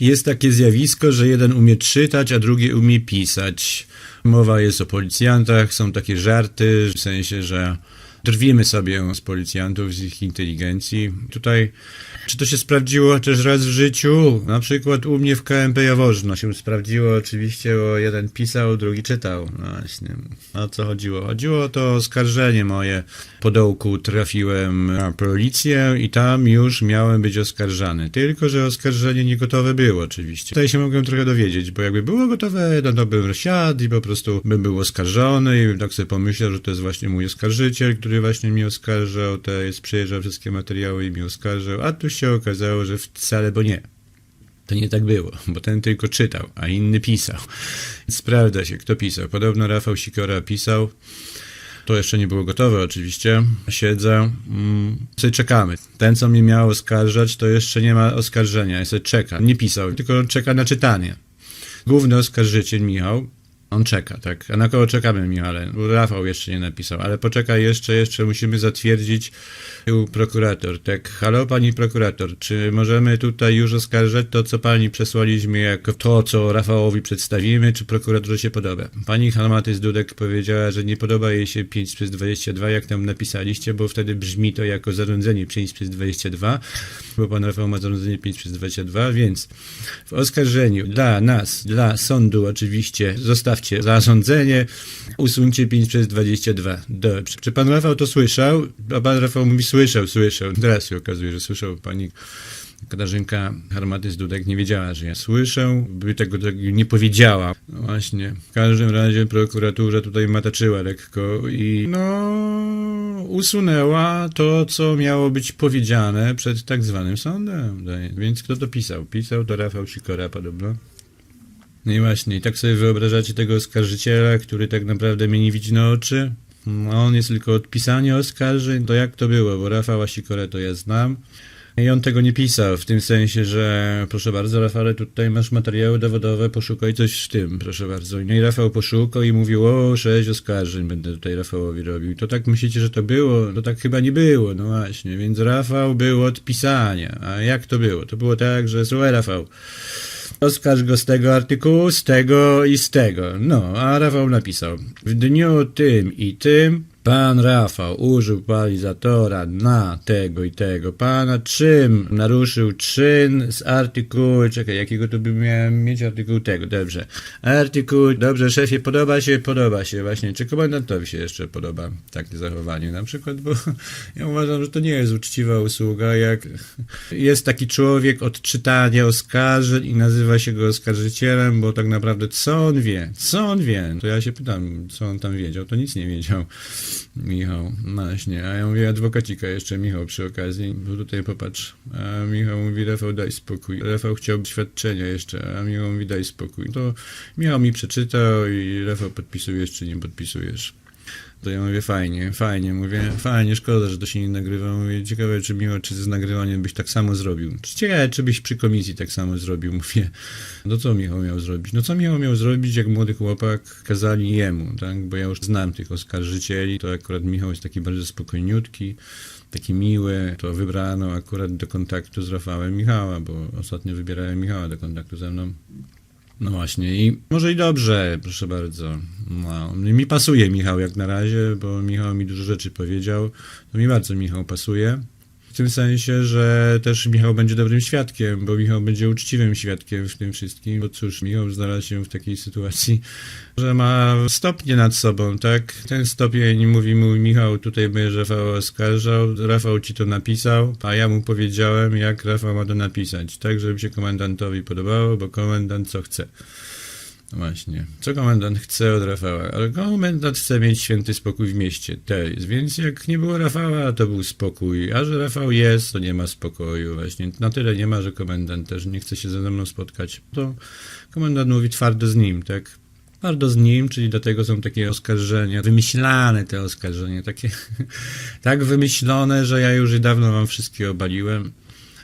Jest takie zjawisko, że jeden umie czytać, a drugi umie pisać. Mowa jest o policjantach, są takie żarty, w sensie, że drwimy sobie z policjantów, z ich inteligencji. Tutaj, czy to się sprawdziło chociaż raz w życiu? Na przykład u mnie w KMP Jaworzno się sprawdziło oczywiście, bo jeden pisał, drugi czytał. No właśnie, o co chodziło? Chodziło o to oskarżenie moje. Po dołku trafiłem na policję i tam już miałem być oskarżany. Tylko, że oskarżenie nie gotowe było oczywiście. Tutaj się mogłem trochę dowiedzieć, bo jakby było gotowe, no to bym siadł i po prostu bym był oskarżony i tak sobie pomyślał, że to jest właśnie mój oskarżyciel, który właśnie mnie oskarżał, jest, przyjeżdżał wszystkie materiały i mnie oskarżał, a tu się okazało, że wcale, bo nie. To nie tak było, bo ten tylko czytał, a inny pisał. Sprawdza się, kto pisał. Podobno Rafał Sikora pisał. To jeszcze nie było gotowe oczywiście. Siedzę, mm, sobie czekamy. Ten, co mnie miał oskarżać, to jeszcze nie ma oskarżenia. Ja sobie czeka. Nie pisał, tylko czeka na czytanie. Główny oskarżyciel Michał, on czeka, tak. A na kogo czekamy, Michale? Bo Rafał jeszcze nie napisał, ale poczekaj jeszcze, jeszcze musimy zatwierdzić u prokurator, tak. Halo, pani prokurator, czy możemy tutaj już oskarżać to, co pani przesłaliśmy jako to, co Rafałowi przedstawimy, czy prokuratorze się podoba? Pani Halmatys Dudek powiedziała, że nie podoba jej się 5 przez 22, jak tam napisaliście, bo wtedy brzmi to jako zarządzenie 5 przez 22, bo pan Rafał ma zarządzenie 5 przez 22, więc w oskarżeniu dla nas, dla sądu oczywiście, zostawcie zarządzenie, usuńcie 5 przez 22. Dobrze. Czy pan Rafał to słyszał? A pan Rafał mówi, słyszał, słyszał. Teraz się okazuje, że słyszał pani Katarzynka Harmatys Dudek nie wiedziała, że ja słyszę, by tego tak nie powiedziała. No właśnie. W każdym razie prokuratura tutaj mataczyła lekko i no usunęła to, co miało być powiedziane przed tak zwanym sądem. Więc kto to pisał? Pisał to Rafał Sikora podobno. No i właśnie, i tak sobie wyobrażacie tego oskarżyciela, który tak naprawdę mnie nie widzi na oczy? No, on jest tylko od pisania oskarżeń, to jak to było? Bo Rafała Sikorę to ja znam. I on tego nie pisał, w tym sensie, że proszę bardzo, Rafale, tutaj masz materiały dowodowe, poszukaj coś w tym, proszę bardzo. No i Rafał poszukał i mówił, o, sześć oskarżeń będę tutaj Rafałowi robił. To tak myślicie, że to było? To tak chyba nie było, no właśnie. Więc Rafał był od pisania. A jak to było? To było tak, że słuchaj Rafał, oskarż go z tego artykułu, z tego i z tego. No, a Rafał napisał, w dniu tym i tym Pan Rafał użył palizatora na tego i tego pana, czym naruszył czyn z artykułu, czekaj, jakiego tu by miałem mieć artykuł? Tego, dobrze. Artykuł, dobrze, szefie, podoba się, podoba się, właśnie, czy komendantowi się jeszcze podoba takie zachowanie na przykład, bo ja uważam, że to nie jest uczciwa usługa, jak jest taki człowiek od czytania oskarżeń i nazywa się go oskarżycielem, bo tak naprawdę co on wie, co on wie, to ja się pytam, co on tam wiedział, to nic nie wiedział. Michał, właśnie, a ja mówię adwokacika jeszcze, Michał przy okazji, bo tutaj popatrz, a Michał mówi, Rafał daj spokój, Rafał chciał świadczenia jeszcze, a Michał mówi daj spokój, to Michał mi przeczytał i Rafał podpisujesz czy nie podpisujesz. To ja mówię, fajnie, fajnie, mówię, fajnie, szkoda, że to się nie nagrywa. Mówię, ciekawe, czy miło, czy z nagrywaniem byś tak samo zrobił. Czy ciekawe, czy byś przy komisji tak samo zrobił. Mówię, no co Michał miał zrobić? No co Michał miał zrobić, jak młody chłopak kazali jemu, tak? Bo ja już znam tych oskarżycieli, to akurat Michał jest taki bardzo spokojniutki, taki miły, to wybrano akurat do kontaktu z Rafałem Michała, bo ostatnio wybierałem Michała do kontaktu ze mną. No właśnie, i może i dobrze, proszę bardzo. No, mi pasuje Michał jak na razie, bo Michał mi dużo rzeczy powiedział. To mi bardzo Michał pasuje. W tym sensie, że też Michał będzie dobrym świadkiem, bo Michał będzie uczciwym świadkiem w tym wszystkim. Bo cóż, Michał znalazł się w takiej sytuacji, że ma stopnie nad sobą, tak? Ten stopień mówi mu Michał, tutaj będzie Rafał oskarżał, Rafał ci to napisał, a ja mu powiedziałem, jak Rafał ma to napisać, tak, żeby się komendantowi podobało, bo komendant co chce. Właśnie. Co komendant chce od Rafała? Ale komendant chce mieć święty spokój w mieście. Jest. Więc jak nie było Rafała, to był spokój. A że Rafał jest, to nie ma spokoju. Właśnie. Na tyle nie ma, że komendant też nie chce się ze mną spotkać. To komendant mówi twardo z nim, tak? Twardo z nim, czyli dlatego są takie oskarżenia, wymyślane te oskarżenia, takie tak wymyślone, że ja już dawno wam wszystkie obaliłem,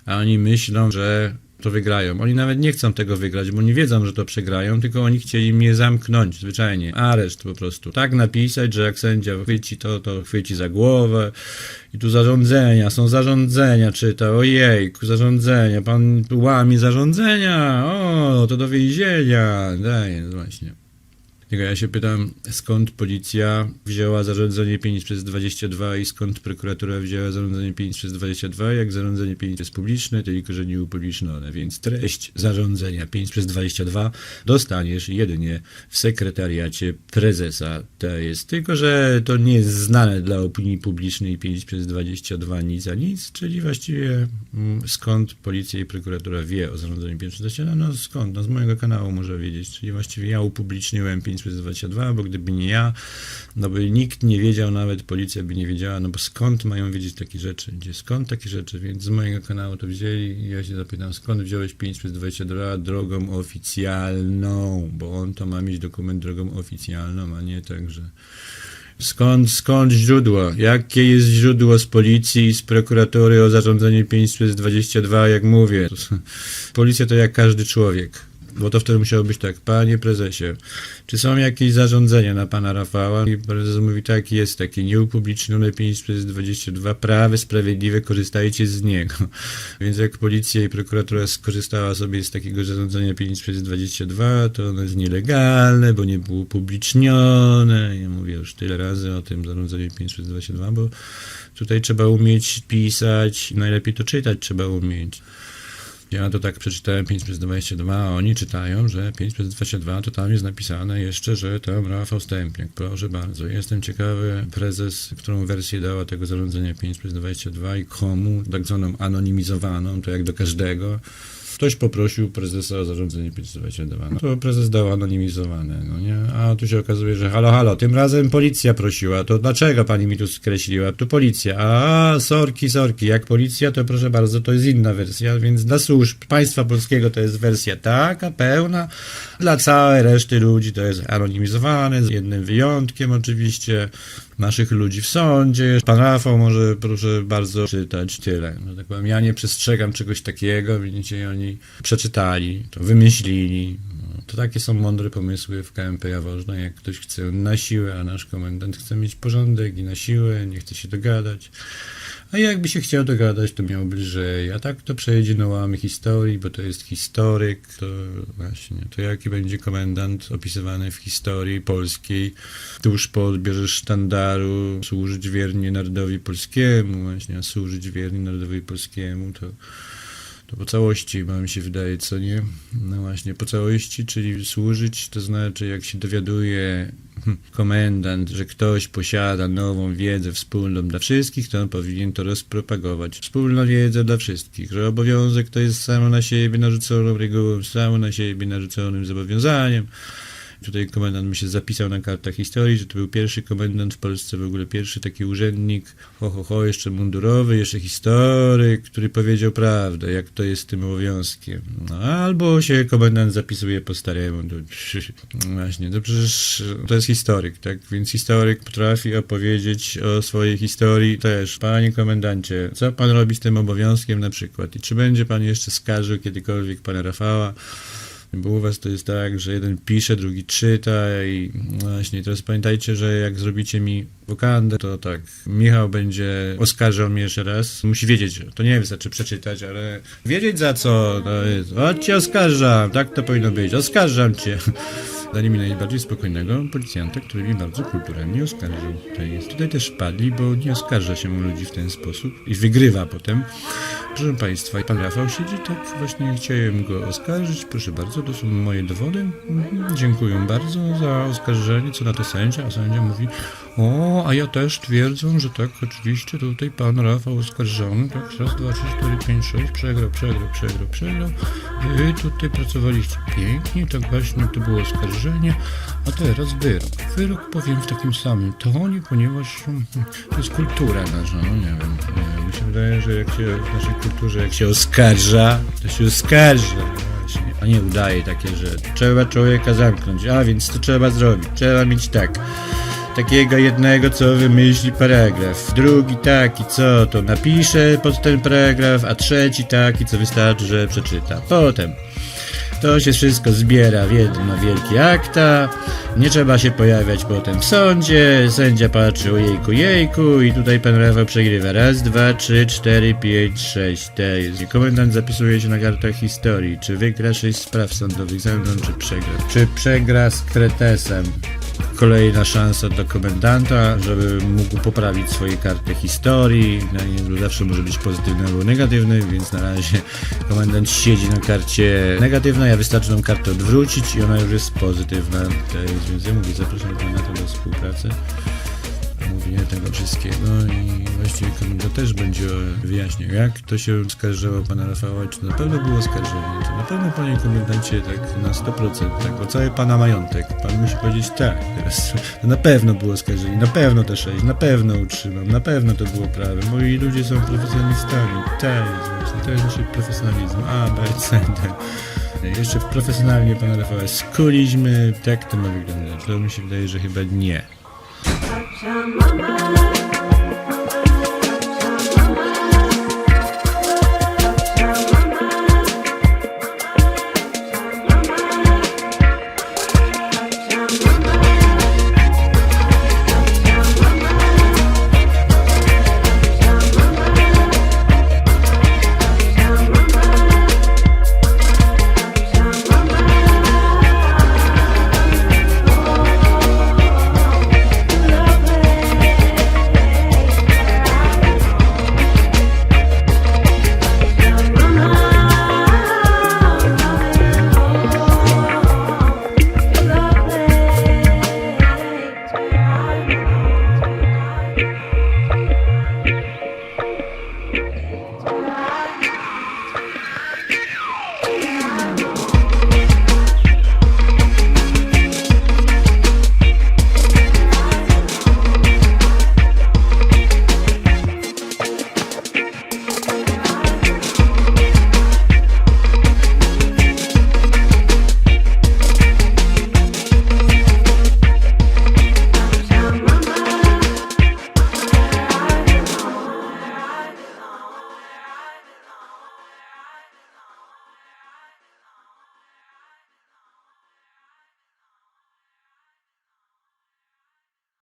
a oni myślą, że to wygrają. Oni nawet nie chcą tego wygrać, bo nie wiedzą, że to przegrają, tylko oni chcieli mnie zamknąć, zwyczajnie. Areszt po prostu. Tak napisać, że jak sędzia chwyci to, to chwyci za głowę. I tu zarządzenia, są zarządzenia, czyta, ojejku, zarządzenia, pan łamie zarządzenia, o, to do więzienia, daje, właśnie. Ja się pytam, skąd policja wzięła zarządzenie 5 przez 22 i skąd prokuratura wzięła zarządzenie 5 przez 22, jak zarządzenie 5 jest publiczne, tylko że nie upublicznione, więc treść zarządzenia 5 przez 22 dostaniesz jedynie w sekretariacie prezesa. To jest tylko, że to nie jest znane dla opinii publicznej 5 przez 22 nic a nic, czyli właściwie mm, skąd policja i prokuratura wie o zarządzeniu 5 przez 22, no skąd, no z mojego kanału może wiedzieć, czyli właściwie ja upubliczniłem 5 przez 22, bo gdyby nie ja, no by nikt nie wiedział, nawet policja by nie wiedziała, no bo skąd mają wiedzieć takie rzeczy, gdzie skąd takie rzeczy, więc z mojego kanału to wzięli i ja się zapytam, skąd wziąłeś 5 przez 22 drogą oficjalną, bo on to ma mieć dokument drogą oficjalną, a nie tak, że Skąd, skąd źródło? Jakie jest źródło z policji, z prokuratury o zarządzenie 5 przez 22, jak mówię? Policja to jak każdy człowiek. Bo to wtedy musiało być tak, panie prezesie, czy są jakieś zarządzenia na pana Rafała? I prezes mówi, tak, jest takie nieupublicznione 5 przez 22, prawe, sprawiedliwe, korzystajcie z niego. Więc jak policja i prokuratura skorzystała sobie z takiego zarządzenia 5 przez 22, to ono jest nielegalne, bo nie było upublicznione. Ja mówię już tyle razy o tym zarządzeniu 5 przez 22, bo tutaj trzeba umieć pisać, najlepiej to czytać trzeba umieć. Ja to tak przeczytałem 5 przez 22, a oni czytają, że 5 przez 22 to tam jest napisane jeszcze, że tam Rafał Stępniak. Proszę bardzo. Jestem ciekawy, prezes, którą wersję dała tego zarządzenia 5 przez 22 i komu, tak zwaną anonimizowaną, to jak do każdego. Ktoś poprosił prezesa o zarządzenie 522. No to prezes dał anonimizowane, no nie? A tu się okazuje, że halo, halo, tym razem policja prosiła. To dlaczego pani mi tu skreśliła? Tu policja. A, sorki, sorki. Jak policja, to proszę bardzo, to jest inna wersja, więc dla służb państwa polskiego to jest wersja taka, pełna. Dla całej reszty ludzi to jest anonimizowane, z jednym wyjątkiem oczywiście. Naszych ludzi w sądzie. Pan Rafał może, proszę bardzo, czytać tyle. No tak powiem, ja nie przestrzegam czegoś takiego, widzicie, oni przeczytali, to wymyślili. No, to takie są mądre pomysły w KMP Jaworzno, jak ktoś chce na siłę, a nasz komendant chce mieć porządek i na siłę, nie chce się dogadać. A jakby się chciał dogadać, to miał bliżej. A tak to przejdzie na łamy historii, bo to jest historyk. To właśnie, to jaki będzie komendant opisywany w historii polskiej, tuż po odbierze sztandaru, służyć wiernie narodowi polskiemu, właśnie, a służyć wiernie narodowi polskiemu, to to po całości, bo mi się wydaje, co nie? No właśnie, po całości, czyli służyć, to znaczy jak się dowiaduje hm, komendant, że ktoś posiada nową wiedzę wspólną dla wszystkich, to on powinien to rozpropagować. Wspólną wiedzę dla wszystkich, że obowiązek to jest samo na siebie narzuconą regułą, samo na siebie narzuconym zobowiązaniem. Tutaj komendant mi się zapisał na kartach historii, że to był pierwszy komendant w Polsce, w ogóle pierwszy taki urzędnik, ho, ho, ho, jeszcze mundurowy, jeszcze historyk, który powiedział prawdę, jak to jest z tym obowiązkiem. No, albo się komendant zapisuje po staremu. Właśnie, to przecież to jest historyk, tak? Więc historyk potrafi opowiedzieć o swojej historii też. Panie komendancie, co pan robi z tym obowiązkiem na przykład? I czy będzie pan jeszcze skarżył kiedykolwiek pana Rafała? Bo u was to jest tak, że jeden pisze, drugi czyta i właśnie teraz pamiętajcie, że jak zrobicie mi wokandę, to tak, Michał będzie oskarżał mnie jeszcze raz. Musi wiedzieć, to nie wystarczy przeczytać, ale wiedzieć za co to jest. O, cię oskarżam, tak to powinno być, oskarżam cię. Dali mi najbardziej spokojnego policjanta, który mi bardzo kulturalnie oskarżył. Tutaj, tutaj też padli, bo nie oskarża się ludzi w ten sposób i wygrywa potem. Proszę Państwa, pan Rafał siedzi, tak właśnie chciałem go oskarżyć. Proszę bardzo, to są moje dowody. Mhm, Dziękuję bardzo za oskarżenie. Co na to sędzia? A sędzia mówi, o, a ja też twierdzę, że tak, oczywiście tutaj pan Rafał oskarżony, tak, raz, dwa, trzy, cztery, pięć, sześć, przegrał, przegrał, przegrał, przegrał. Wy tutaj pracowaliście pięknie, tak właśnie to było oskarżenie, a teraz wyrok. Wyrok powiem w takim samym tonie, ponieważ hmm, to jest kultura nasza, no nie wiem, mi się wydaje, że jak się w naszej kulturze, jak się oskarża, to się oskarża, a nie udaje takie, że trzeba człowieka zamknąć, a więc to trzeba zrobić, trzeba mieć tak. takiego jednego, co wymyśli paragraf. Drugi taki, co to napisze pod ten paragraf, a trzeci taki, co wystarczy, że przeczyta. Potem to się wszystko zbiera w jedno akta. Nie trzeba się pojawiać potem w sądzie. Sędzia patrzy o jejku, jejku i tutaj pan Rafał przegrywa. Raz, dwa, trzy, cztery, pięć, sześć. To jest. Komendant zapisuje się na kartach historii. Czy wygra sześć spraw sądowych ze mną, czy przegra. Czy przegra z kretesem. Kolejna szansa dla komendanta, żeby mógł poprawić swoje karty historii. No i zawsze może być pozytywny albo negatywny, więc na razie komendant siedzi na karcie negatywnej, a wystarczy nam kartę odwrócić i ona już jest pozytywna. Więc ja mówię, zapraszam komendanta do współpracy. Mówienie tego wszystkiego i właściwie komendant też będzie wyjaśniał, jak to się oskarżało pana Rafała, czy na pewno było oskarżenie, czy na pewno panie komendancie tak na 100%, tak o cały pana majątek. Pan musi powiedzieć tak, teraz to na pewno było oskarżenie, na pewno te 6, na pewno utrzymam, na pewno to było prawe. Moi ludzie są profesjonalistami, tak jest właśnie, to jest nasz profesjonalizm, A, B, C, D. Jeszcze profesjonalnie pana Rafała skuliśmy, tak to ma wyglądać. To mi się wydaje, że chyba nie. Shama Mama.